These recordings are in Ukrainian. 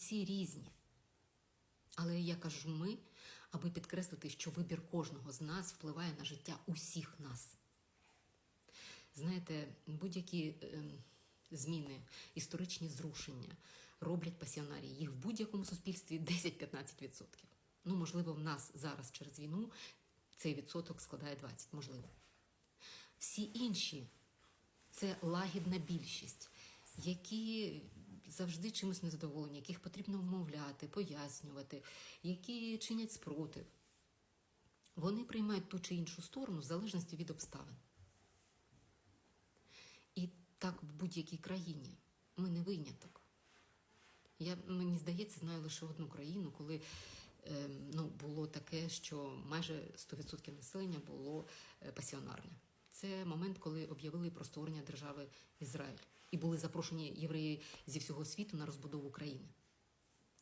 всі різні. Але я кажу ми, аби підкреслити, що вибір кожного з нас впливає на життя усіх нас. Знаєте, будь-які е, зміни, історичні зрушення роблять пасіонарії. Їх в будь-якому суспільстві 10-15%. Ну, можливо, в нас зараз через війну цей відсоток складає 20%, можливо. Всі інші це лагідна більшість, які завжди чимось незадоволені, яких потрібно вмовляти, пояснювати, які чинять спротив. Вони приймають ту чи іншу сторону в залежності від обставин. І так в будь-якій країні ми не виняток. Я, мені здається, знаю лише одну країну, коли е, ну, було таке, що майже 100% населення було е, пасіонарне. Це момент, коли об'явили про створення держави Ізраїль і були запрошені євреї зі всього світу на розбудову країни.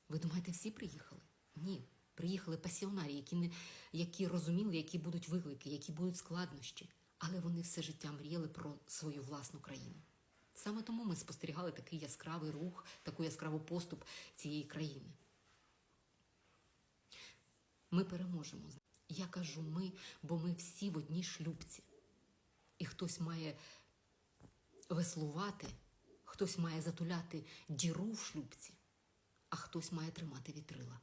Ви думаєте, всі приїхали? Ні. Приїхали пасіонарі, які, не, які розуміли, які будуть виклики, які будуть складнощі, але вони все життя мріяли про свою власну країну. Саме тому ми спостерігали такий яскравий рух, таку яскраву поступ цієї країни. Ми переможемо. Я кажу ми, бо ми всі в одній шлюбці. І хтось має веслувати, хтось має затуляти діру в шлюбці, а хтось має тримати вітрила.